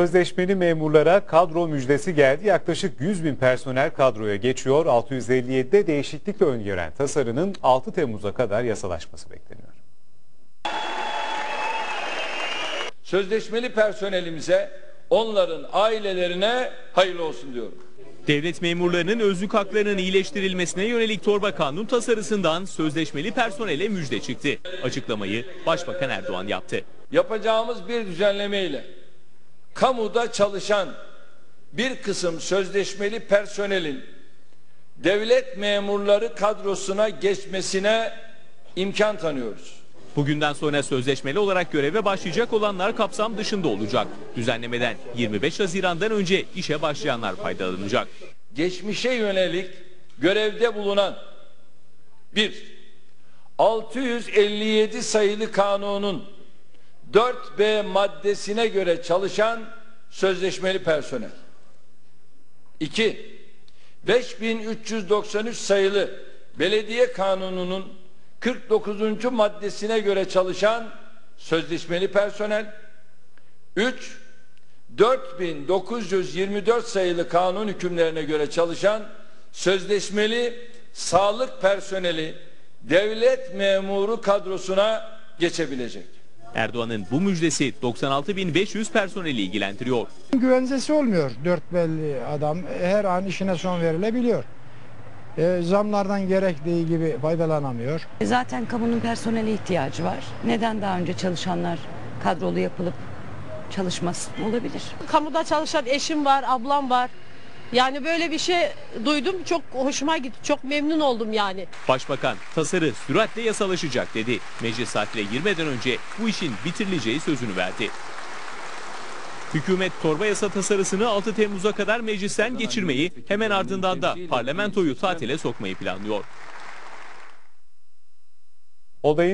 Sözleşmeli memurlara kadro müjdesi geldi. Yaklaşık 100 bin personel kadroya geçiyor. 657'de değişiklikle öngören tasarının 6 Temmuz'a kadar yasalaşması bekleniyor. Sözleşmeli personelimize, onların ailelerine hayırlı olsun diyorum. Devlet memurlarının özlük haklarının iyileştirilmesine yönelik torba kanun tasarısından sözleşmeli personele müjde çıktı. Açıklamayı Başbakan Erdoğan yaptı. Yapacağımız bir düzenlemeyle kamuda çalışan bir kısım sözleşmeli personelin devlet memurları kadrosuna geçmesine imkan tanıyoruz. Bugünden sonra sözleşmeli olarak göreve başlayacak olanlar kapsam dışında olacak. Düzenlemeden 25 Haziran'dan önce işe başlayanlar faydalanacak. Geçmişe yönelik görevde bulunan bir 657 sayılı kanunun 4B maddesine göre çalışan sözleşmeli personel. 2. 5393 sayılı belediye kanununun 49. maddesine göre çalışan sözleşmeli personel. 3. 4924 sayılı kanun hükümlerine göre çalışan sözleşmeli sağlık personeli devlet memuru kadrosuna geçebilecek. Erdoğan'ın bu müjdesi 96.500 personeli ilgilendiriyor. Güvencesi olmuyor dört belli adam. Her an işine son verilebiliyor. E, zamlardan gerektiği gibi faydalanamıyor. Zaten kamunun personele ihtiyacı var. Neden daha önce çalışanlar kadrolu yapılıp çalışmasın olabilir. Kamuda çalışan eşim var, ablam var. Yani böyle bir şey duydum. Çok hoşuma gitti. Çok memnun oldum yani. Başbakan tasarı süratle yasalaşacak dedi. Meclis saatine girmeden önce bu işin bitirileceği sözünü verdi. Hükümet torba yasa tasarısını 6 Temmuz'a kadar meclisten geçirmeyi hemen ardından da parlamentoyu tatile sokmayı planlıyor. Olayın